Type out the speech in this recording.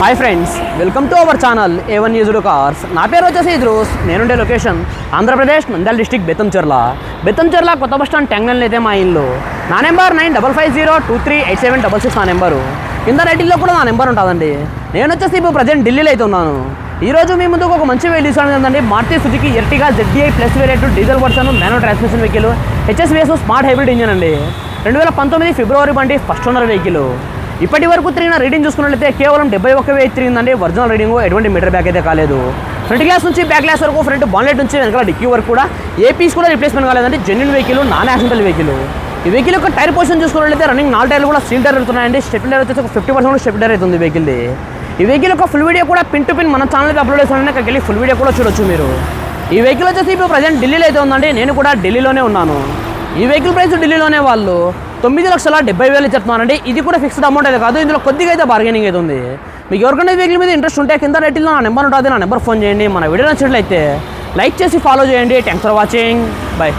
Hi friends welcome to our channel A one news cars నా పేరు వచ్చేసి ఇద్రూస్. నేనుండే లొకేషన్ ఆంధ్రప్రదేశ్ నంద్యాల డిస్టిక్ బెత్తంచెర్ల బెత్తంచెర్ల కొత్త బస్ స్టాండ్ ట్యాంగ్లైన్ అయితే మా ఇల్లు. నా number nine double five zero two three eight seven double six నా నెంబరు. కింద రైటింగ్లో కూడా నా నెంబర్ ఉంటుందండి. నేను వచ్చేసి ఇప్పుడు ప్రజెంట్ ఢిల్లీలో అయితే ఉన్నాను. ఈరోజు మీ ముందుకు ఒక మంచి వెహికల్ తీసుకుని ఏంటంటే Maruti Suzuki Ertiga ZDI plus variant diesel version manual transmission vehicle HSVS smart hybrid engine అండి. రెండు వేల పంతొమ్మిది ఫిబ్రవరి బండి ఫస్ట్ ఓనర్ వెహికల్ ఇప్పటి వరకు తిరిగిన రీడింగ్ చూసుకున్నట్లయితే కేవలం డెబ్బై ఒక్క వెయ్యి తిరిగిందండి. ఒరిజినల్ రీడింగ్ ఎటువంటి మీటర్ బ్యాక్ అయితే కాలేదు. ఫ్రంట్ గ్లాస్ నుంచి బ్యాక్ గ్లాస్ వరకు ఫ్రంట్ బాన్లెట్ నుంచి వెనకాల డిక్కీ వరకు కూడా ఏ పీస్ కూడా రిప్లేస్మెంట్ కాలేదండి. Genuine vehicle non accidental vehicle. ఈ వెహికల్ యొక్క టైర్ పొజిషన్ చూసుకున్నట్లయితే రన్నింగ్ నాలుగు టైర్లు కూడా స్టీల్ టైర్ వెళ్తున్నాయండి. స్టెప్ టైర్ వచ్చేసి ఒక ఫిఫ్టీ పర్సెంట్ స్టెప్ టైర్ అవుతుంది వెహికల్ది. ఈ వెహికల్ యొక్క ఫుల్ వీడియో కూడా పిన్ టు పిన్ మన ఛానల్ అప్లోడ్ చేస్తున్నాను అక్కడికి వెళ్ళి ఫుల్ వీడియో కూడా చూడొచ్చు మీరు. ఈ వెహికల్ వచ్చేసి ఇప్పుడు ప్రజెంట్ ఢిల్లీలో అయితే ఉందండి. నేను కూడా ఢిల్లీలోనే ఉన్నాను. ఈ వెహికల్ ప్రైస్ ఢిల్లీలోనే వాళ్ళు. తొమ్మిది లక్షల డెబ్బై వేలు చెప్తున్నానండి ఇది కూడా ఫిక్స్డ్ అమౌంట్ అయితే కాదు. ఇందులో కొద్దిగా అయితే బార్గెనింగ్ అయితే ఉంది. మీకు ఎవరికైనా వెహికల్ మీద ఇంట్రెస్ట్ ఉంటే కింద రైట్లో నా నెంబర్ ఉంటుంది నా నెంబర్ ఫోన్ చేయండి. మన వీడియో నచ్చినట్లయితే లైక్ చేసి ఫాలో చేయండి. Thanks for watching bye